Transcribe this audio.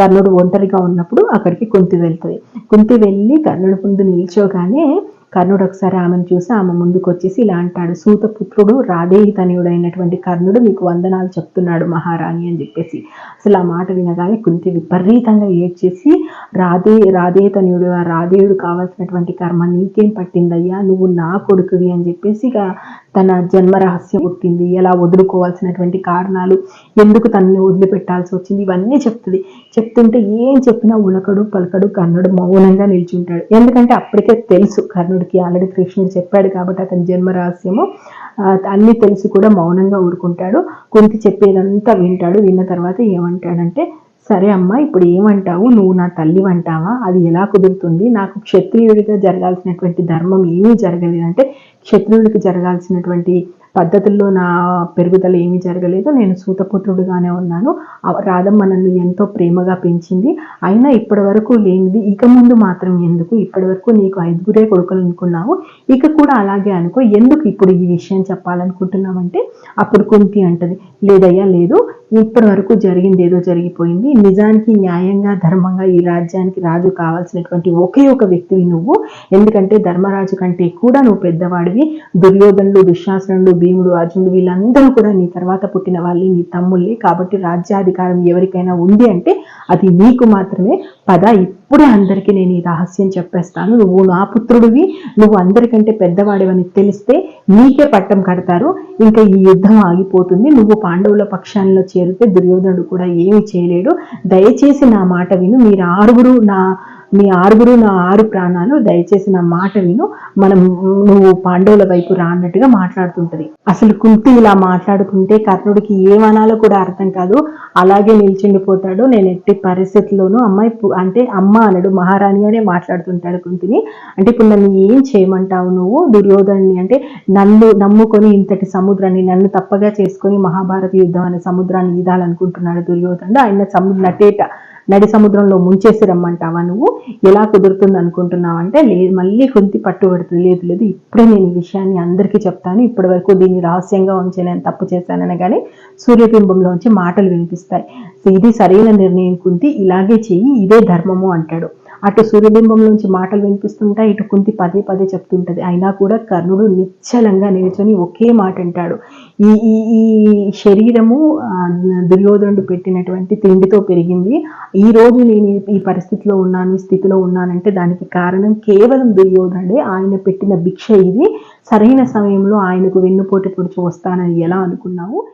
కర్ణుడు ఒంటరిగా ఉన్నప్పుడు అక్కడికి కుంతి వెళ్తుంది. కుంతి వెళ్ళి కర్ణుడి ముందు నిల్చోగానే కర్ణుడు ఒకసారి ఆమెను చూసి ఆమె ముందుకు వచ్చేసి ఇలా అంటాడు సూతపుత్రుడు రాధేయి తనయుడైనటువంటి కర్ణుడు మీకు వందనాలు చెప్తున్నాడు మహారాణి అని చెప్పేసి. అసలు ఆ మాట వినగానే కుంతి విపరీతంగా ఏడ్చేసి రాధే రాధే తనయుడు ఆ రాధేయుడు కావాల్సినటువంటి కర్మ నీకేం పట్టిందయ్యా? నువ్వు నా కొడుకువి అని చెప్పేసి ఇక తన జన్మ రహస్యం పుట్టింది. ఎలా వదులుకోవాల్సినటువంటి కారణాలు ఎందుకు తనని వదిలిపెట్టాల్సి వచ్చింది ఇవన్నీ చెప్తుంది. చెప్తుంటే ఏం చెప్పినా ఉలకడు పలకడు కర్ణుడు మౌనంగా నిల్చుంటాడు. ఎందుకంటే అప్పటికే తెలుసు కర్ణుడికి ఆల్రెడీ కృష్ణుడు చెప్పాడు కాబట్టి అతని జన్మ రహస్యము అన్నీ తెలిసి కూడా మౌనంగా ఊరుకుంటాడు. కొంత చెప్పేదంతా వింటాడు. విన్న తర్వాత ఏమంటాడంటే సరే అమ్మా ఇప్పుడు ఏమంటావు? నువ్వు నా తల్లి అంటావా? అది ఎలా కుదురుతుంది? నాకు క్షత్రియుడిగా జరగాల్సినటువంటి ధర్మం ఏమీ జరగలేదంటే క్షత్రియుడికి జరగాల్సినటువంటి పద్ధతుల్లో నా పెరుగుదల ఏమీ జరగలేదు. నేను సూతపుత్రుడుగానే ఉన్నాను. రాధమ్మ నన్ను ఎంతో ప్రేమగా పెంచింది. అయినా ఇప్పటి వరకు లేనిది. ఇక ముందు మాత్రం ఎందుకు? ఇప్పటి వరకు నీకు ఐదుగురే కొడుకులు అనుకున్నావు. ఇక కూడా అలాగే అనుకో. ఎందుకు ఇప్పుడు ఈ విషయం చెప్పాలనుకుంటున్నామంటే అప్పుడు కుంతి అంటది లేదయ్యా లేదు. ఇప్పటి వరకు జరిగింది ఏదో జరిగిపోయింది. నిజానికి న్యాయంగా ధర్మంగా ఈ రాజ్యానికి రాజు కావాల్సినటువంటి ఒకే ఒక వ్యక్తివి నువ్వు. ఎందుకంటే ధర్మరాజు కంటే కూడా నువ్వు పెద్దవాడివి. దుర్యోధనులు దుశ్శాసనులు భీముడు అర్జునుడు వీళ్ళందరూ కూడా నీ తర్వాత పుట్టిన వాళ్ళే నీ తమ్ముళ్ళే కాబట్టి రాజ్యాధికారం ఎవరికైనా ఉంది అంటే అది నీకు మాత్రమే. పద ఇప్పుడే అందరికీ నేను ఈ రహస్యం చెప్పేస్తాను. నువ్వు నా పుత్రుడివి నువ్వు అందరికంటే పెద్దవాడివని తెలిస్తే నీకే పట్టం కడతారు. ఇంకా ఈ యుద్ధం ఆగిపోతుంది. నువ్వు పాండవుల పక్షాల్లో చేరితే దుర్యోధనుడు కూడా ఏమి చేయలేడు. దయచేసి నా మాట విను. మీరు ఆరుగురు నా మీ ఆరుగురు నా ఆరు ప్రాణాలు దయచేసి నా మాట విను. మనం నువ్వు పాండవుల వైపు రానట్టుగా మాట్లాడుతుంటది. అసలు కుంతి ఇలా మాట్లాడుతుంటే కర్ణుడికి ఏమనాలో కూడా అర్థం కాదు. అలాగే నిల్చుండిపోతాడు. నేను ఎట్టి పరిస్థితుల్లోనూ అమ్మాయి అంటే అమ్మ అనడు మహారాణి అనే మాట్లాడుతుంటాడు కుంతిని. అంటే ఇప్పుడు నన్ను ఏం చేయమంటావు నువ్వు? దుర్యోధనుని అంటే నన్ను నమ్ముకొని ఇంతటి సముద్రాన్ని నన్ను తప్పగా చేసుకొని మహాభారత యుద్ధం అనే సముద్రాన్ని ఈదాలనుకుంటున్నాడు దుర్యోధనుడు. ఆయన సముద్ర నటేట. నడి సముద్రంలో ముంచేసి రమ్మంటావా నువ్వు? ఎలా కుదురుతుంది అనుకుంటున్నావు అంటే లేదు మళ్ళీ కొంత పట్టుబడుతుంది లేదు లేదు ఇప్పుడే నేను ఈ విషయాన్ని అందరికీ చెప్తాను. ఇప్పటి వరకు దీన్ని రహస్యంగా ఉంచి నేను తప్పు చేశానని కానీ సూర్యబింబంలోంచి మాటలు వినిపిస్తాయి. ఇది సరైన నిర్ణయం కుంతి. ఇలాగే చెయ్యి ఇదే ధర్మము అంటాడు. అటు సూర్యబింబం నుంచి మాటలు వినిపిస్తుంటాయి ఇటు కుంతి పదే పదే చెప్తుంటది. అయినా కూడా కర్ణుడు నిశ్చలంగా నిల్చొని ఒకే మాట అంటాడు. ఈ ఈ ఈ శరీరము దుర్యోధనుడు పెట్టినటువంటి తిండితో పెరిగింది. ఈ రోజు నేను ఈ- ఈ పరిస్థితిలో ఉన్నాను ఈ స్థితిలో ఉన్నానంటే దానికి కారణం కేవలం దుర్యోధనుడే. ఆయన పెట్టిన భిక్ష ఇది. సరైన సమయంలో ఆయనకు వెన్నుపోటు పొడిచి వస్తానని ఎలా అనుకున్నావు?